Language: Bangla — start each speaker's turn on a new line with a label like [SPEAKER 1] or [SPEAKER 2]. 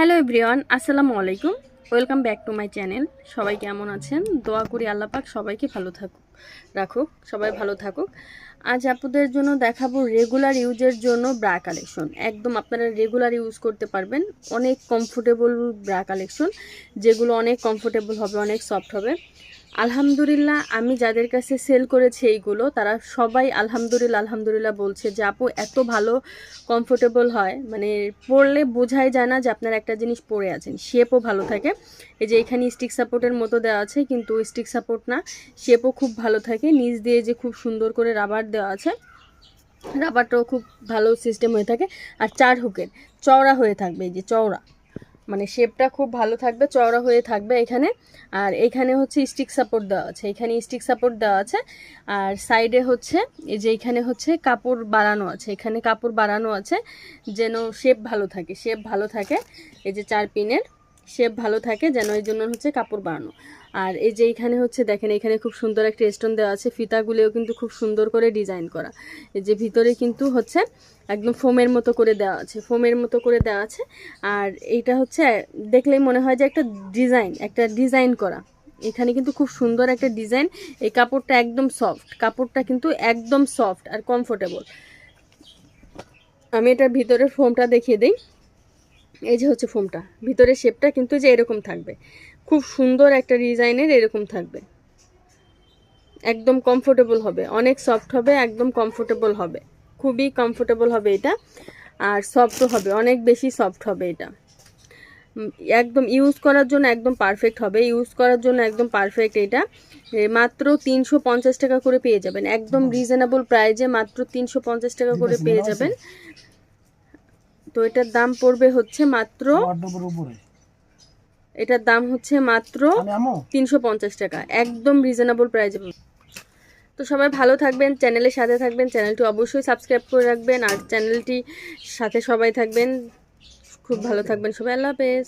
[SPEAKER 1] হ্যালো এভরিওয়ান, আসসালামু আলাইকুম। Welcome back to my channel. সবাই কেমন আছেন? দোয়া করি আল্লাপাক সবাইকে ভালো থাকুক, রাখুক, সবাই ভালো থাকুক। আজ আপুদের জন্য দেখাবো রেগুলার ইউজের জন্য ব্রা কালেকশন একদম আপনারা রেগুলার ইউজ করতে পারবেন। অনেক কমফোর্টেবল ব্রা কালেকশন যেগুলো অনেক কমফোর্টেবল হবে, অনেক সফট হবে। আলহামদুলিল্লাহ, আমি যাদের কাছে সেল করেছি এইগুলো, তারা সবাই আলহামদুলিল্লাহ আলহামদুলিল্লাহ বলছে যে, আপু, এত ভালো কমফোর্টেবল হয়। মানে পরলে বোঝাই যায় না যে, আপনার একটা জিনিস পরে আছেন। শেপও ভালো থাকে। এই যে এখানে স্টিক সাপোর্টের মতো দেওয়া আছে, কিন্তু স্টিক সাপোর্ট না শেপও খুব ভালো থাকে। নিচ দিয়ে যে খুব সুন্দর করে রাবার দেওয়া আছে রাবারটাও খুব ভালো সিস্টেম হয়ে থাকে। আর চার হুকের চওড়া হয়ে থাকবে, এই যে চওড়া। মানে শেপটা খুব ভালো থাকবে, চওড়া হয়ে থাকবে এখানে। আর এখানে হচ্ছে স্টিক সাপোর্ট দেওয়া আছে। এখানে স্টিক সাপোর্ট দেওয়া আছে। আর সাইডে হচ্ছে, এই যে এখানে হচ্ছে কাপড় বাড়ানো আছে। এখানে কাপড় বাড়ানো আছে, যেন শেপ ভালো থাকে শেপ ভালো থাকে। এই যে চার পিনের। শেপ ভালো থাকে যেন এই জন্য হচ্ছে কাপড় বানানো। আর এই যে এখানে হচ্ছে দেখেন, এখানে খুব সুন্দর একটা স্টোন দেওয়া আছে, ফিতাগুলিও কিন্তু খুব সুন্দর করে ডিজাইন করা। এই যে ভিতরে কিন্তু হচ্ছে একদম ফোমের মতো করে দেওয়া আছে, ফোমের মতো করে দেওয়া আছে। আর এইটা হচ্ছে, দেখলেই মনে হয় যে একটা ডিজাইন একটা ডিজাইন করা। এখানে কিন্তু খুব সুন্দর একটা ডিজাইন এই কাপড়টা একদম সফট কাপড়টা কিন্তু একদম সফট আর কমফোর্টেবল আমি এটার ভিতরের ফোমটা দেখিয়ে দিই। এই যে হচ্ছে ফোমটা ভিতরের শেপটা কিন্তু যে এরকম থাকবে। খুব সুন্দর একটা ডিজাইনের এরকম থাকবে। একদম কমফোর্টেবল হবে অনেক সফট হবে একদম কমফোর্টেবল হবে। খুবই কমফোর্টেবল হবে এটা আর সফটও হবে অনেক বেশি সফট হবে এটা। একদম ইউজ করার জন্য একদম পারফেক্ট হবে ইউজ করার জন্য একদম পারফেক্ট এটা। মাত্র তিনশো পঞ্চাশ টাকা করে পেয়ে যাবেন একদম রিজনেবল প্রাইজে মাত্র তিনশো পঞ্চাশ টাকা করে পেয়ে যাবেন। তো এটার দাম পড়বে হচ্ছে মাত্র এটার দাম হচ্ছে মাত্র তিনশো পঞ্চাশ টাকা। একদম রিজনেবল প্রাইস তো সবাই ভালো থাকবেন চ্যানেলের সাথে থাকবেন চ্যানেলটি অবশ্যই সাবস্ক্রাইব করে রাখবেন আর চ্যানেলটি সাথে সবাই থাকবেন। খুব ভালো থাকবেন সবাই আল্লাহ হাফেজ।